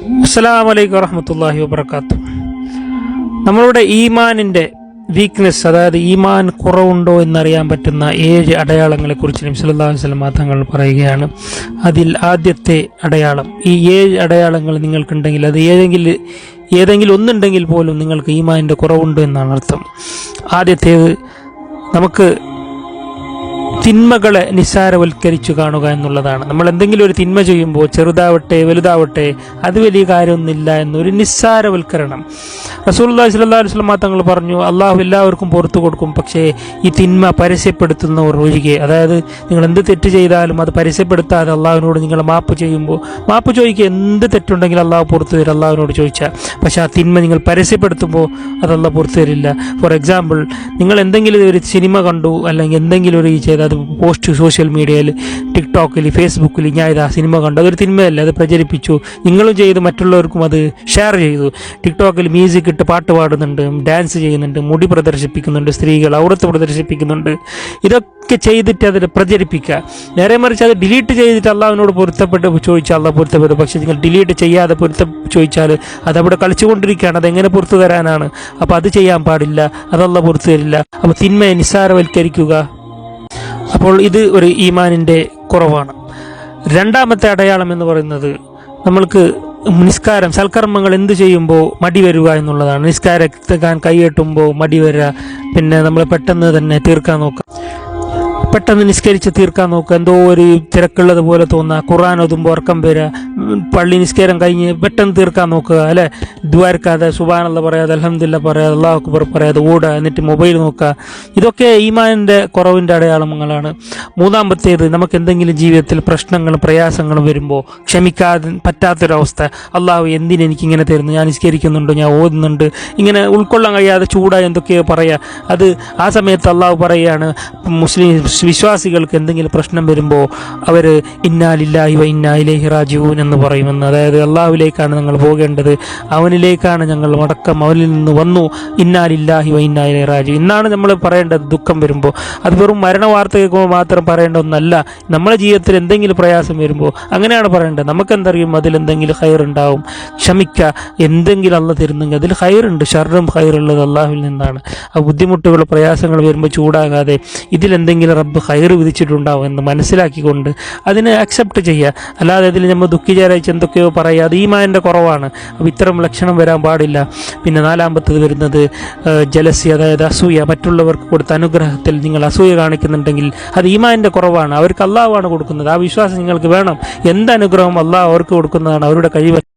അസ്സലാം വലൈക്കും വറഹമത്തല്ലാഹി വബർക്കാത്തു നമ്മളുടെ ഈമാനിന്റെ വീക്ക്നെസ് അതായത് ഈമാൻ കുറവുണ്ടോ എന്നറിയാൻ പറ്റുന്ന ഏഴ് അടയാളങ്ങളെക്കുറിച്ച് നബി സല്ലല്ലാഹു അലൈഹി വസല്ലം തങ്ങൾ പറയുകയാണ്. അതിൽ ആദ്യത്തെ അടയാളം ഈ ഏഴ് അടയാളങ്ങൾ നിങ്ങൾക്കുണ്ടെങ്കിൽ അത് ഏതെങ്കിലും ഏതെങ്കിലും ഒന്നുണ്ടെങ്കിൽ പോലും നിങ്ങൾക്ക് ഈമാനിന്റെ കുറവുണ്ട് എന്നാണ് അർത്ഥം. ആദ്യത്തേത് നമുക്ക് തിന്മകളെ നിസ്സാരവൽക്കരിച്ചു കാണുക എന്നുള്ളതാണ്. നമ്മൾ എന്തെങ്കിലും ഒരു തിന്മ ചെയ്യുമ്പോൾ ചെറുതാവട്ടെ വലുതാവട്ടെ അത് വലിയ കാര്യമൊന്നുമില്ല എന്നൊരു നിസ്സാരവൽക്കരണം. റസൂലുള്ളാഹി സ്വല്ലാ വസല്ലം തങ്ങൾ പറഞ്ഞു അള്ളാഹു എല്ലാവർക്കും പുറത്തു കൊടുക്കും പക്ഷേ ഈ തിന്മ പരസ്യപ്പെടുത്തുന്നവർ ഒഴികെ. അതായത് നിങ്ങൾ എന്ത് തെറ്റ് ചെയ്താലും അത് പരസ്യപ്പെടുത്താതെ അള്ളാഹുവിനോട് നിങ്ങൾ മാപ്പ് ചെയ്യുമ്പോൾ മാപ്പ് ചോദിക്കുക എന്ത് തെറ്റുണ്ടെങ്കിലും അള്ളാഹു പുറത്തു തരും അള്ളാഹുവിനോട് ചോദിച്ചാൽ. പക്ഷേ ആ തിന്മ നിങ്ങൾ പരസ്യപ്പെടുത്തുമ്പോൾ അതല്ല പുറത്തു തരില്ല. ഫോർ എക്സാമ്പിൾ നിങ്ങൾ എന്തെങ്കിലും ഒരു സിനിമ കണ്ടു അല്ലെങ്കിൽ എന്തെങ്കിലും ഒരു ഈ ചെയ്ത് അത് പോസ്റ്റ് സോഷ്യൽ മീഡിയയിൽ ടിക്ടോക്കിൽ ഫേസ്ബുക്കിൽ ഞാൻ ഇത് സിനിമ കണ്ടു. അതൊരു തിന്മയല്ല അത് പ്രചരിപ്പിച്ചു. നിങ്ങളും ചെയ്ത് മറ്റുള്ളവർക്കും അത് ഷെയർ ചെയ്തു. ടിക്ടോക്കിൽ മ്യൂസിക് ഇട്ട് പാട്ട് പാടുന്നുണ്ട് ഡാൻസ് ചെയ്യുന്നുണ്ട് മുടി പ്രദർശിപ്പിക്കുന്നുണ്ട് സ്ത്രീകൾ ഔറത്ത് പ്രദർശിപ്പിക്കുന്നുണ്ട്. ഇതൊക്കെ ചെയ്തിട്ട് അതിൽ പ്രചരിപ്പിക്കുക. നേരെ മറിച്ച് അത് ഡിലീറ്റ് ചെയ്തിട്ട് അള്ളാവിനോട് പൊരുത്തപ്പെട്ട് ചോദിച്ചാൽ അള്ളാഹ് പൊരുത്തപ്പെട്ടു പക്ഷേ നിങ്ങൾ ഡിലീറ്റ് ചെയ്യാതെ പൊരുത്ത ചോദിച്ചാൽ അതവിടെ കളിച്ചുകൊണ്ടിരിക്കുകയാണ്. അതെങ്ങനെ പുറത്തു തരാനാണ്? അപ്പോൾ അത് ചെയ്യാൻ പാടില്ല. അതല്ല പുറത്തു തരില്ല. അപ്പോൾ തിന്മയെ നിസ്സാരവൽക്കരിക്കുക. അപ്പോൾ ഇത് ഒരു ഈമാനിന്റെ കുറവാണ്. രണ്ടാമത്തെ അടയാളം എന്ന് പറയുന്നത് നമ്മൾക്ക് നിസ്കാരം സൽക്കർമ്മങ്ങൾ എന്ത് ചെയ്യുമ്പോൾ മടി വരിക എന്നുള്ളതാണ്. നിസ്കാരത്താൻ കൈയെട്ടുമ്പോൾ മടി വരിക പിന്നെ നമ്മൾ പെട്ടെന്ന് തന്നെ തീർക്കാൻ നോക്കുക. പെട്ടെന്ന് നിസ്കരിച്ച് തീർക്കാൻ നോക്കുക എന്തോ ഒരു തിരക്കുള്ളത് പോലെ തോന്നുക ഖുറാൻ ഒതുമ്പോൾ ഉറക്കം വരിക പള്ളി നിസ്കാരം കഴിഞ്ഞ് പെട്ടെന്ന് തീർക്കാൻ നോക്കുക അല്ലെ? ദ്വാരക്കാതെ സുബാനുള്ള പറയാതെ അലഹമില്ല പറയാതെ അള്ളാഹു അക്ബർ പറയാതെ ഓടുക എന്നിട്ട് മൊബൈൽ നോക്കുക. ഇതൊക്കെ ഈമാനിന്റെ കുറവിന്റെ അടയാളങ്ങളാണ്. മൂന്നാമത്തേത് നമുക്ക് എന്തെങ്കിലും ജീവിതത്തിൽ പ്രശ്നങ്ങളും പ്രയാസങ്ങളും വരുമ്പോൾ ക്ഷമിക്കാതെ പറ്റാത്തൊരവസ്ഥ. അള്ളാഹു എന്തിന് എനിക്കിങ്ങനെ തരുന്നു? ഞാൻ നിസ്കരിക്കുന്നുണ്ട്? ഞാൻ ഓതുന്നുണ്ട്. ഇങ്ങനെ ഉൾക്കൊള്ളാൻ കഴിയാതെ ചൂടായി എന്തൊക്കെയോ പറയുക അത് ആ സമയത്ത് അള്ളാഹു പറയുകയാണ് മുസ്ലിം വിശ്വാസികൾക്ക് എന്തെങ്കിലും പ്രശ്നം വരുമ്പോൾ അവർ ഇന്നാലില്ലാഹി വ ഇന്നാ ഇലൈഹി റാജിഊൻ എന്ന് പറയുമെന്ന്. അതായത് അള്ളാഹുവിലേക്കാണ് ഞങ്ങൾ പോകേണ്ടത്. അവനിലേക്കാണ് ഞങ്ങൾ മടക്കം. അവനിൽ നിന്ന് വന്നു. ഇന്നാലില്ലാഹി വ ഇന്നാ ഇലൈഹി റാജി ഇന്നാണ് നമ്മൾ പറയേണ്ടത് ദുഃഖം വരുമ്പോൾ അത് വെറും മരണ കേൾക്കുമ്പോൾ മാത്രം പറയേണ്ട ഒന്നല്ല നമ്മുടെ ജീവിതത്തിൽ എന്തെങ്കിലും പ്രയാസം വരുമ്പോൾ അങ്ങനെയാണ് പറയേണ്ടത്. നമുക്കെന്തറിയും? അതിൽ എന്തെങ്കിലും ഹയർ ഉണ്ടാവും. ക്ഷമിക്കുക എന്തെങ്കിലും അല്ല തരുന്നെങ്കിൽ അതിൽ ഹയറുണ്ട് ഷർറും ഹയറുള്ളത് അള്ളാഹുവിൽ നിന്നാണ്. ആ ബുദ്ധിമുട്ടുകൾ പ്രയാസങ്ങൾ വരുമ്പോൾ ചൂടാകാതെ ഇതിലെന്തെങ്കിലും റബ്ബ് ഹൈർ വിധിച്ചിട്ടുണ്ടാവും എന്ന് മനസ്സിലാക്കിക്കൊണ്ട് അതിനെ അക്സെപ്റ്റ് ചെയ്യുക. അല്ലാതെ ഇതിൽ നമ്മൾ ദുഃഖിചാരായിച്ച് എന്തൊക്കെയോ പറയുക. അത് ഈമാന്റെ കുറവാണ്. അപ്പോൾ ഇത്തരം ലക്ഷണം വരാൻ പാടില്ല. പിന്നെ നാലാമത്തത് വരുന്നത് ജലസി അതായത് അസൂയ. മറ്റുള്ളവർക്ക് കൊടുത്ത അനുഗ്രഹത്തിൽ നിങ്ങൾ അസൂയ കാണിക്കുന്നുണ്ടെങ്കിൽ അത് ഈമാന്റെ കുറവാണ്. അവർക്ക് അള്ളാഹുവാണ് കൊടുക്കുന്നത്. ആ വിശ്വാസം നിങ്ങൾക്ക് വേണം. എന്ത് അനുഗ്രഹം അള്ളാഹ് അവർക്ക് കൊടുക്കുന്നതാണ്. അവരുടെ കഴിവ്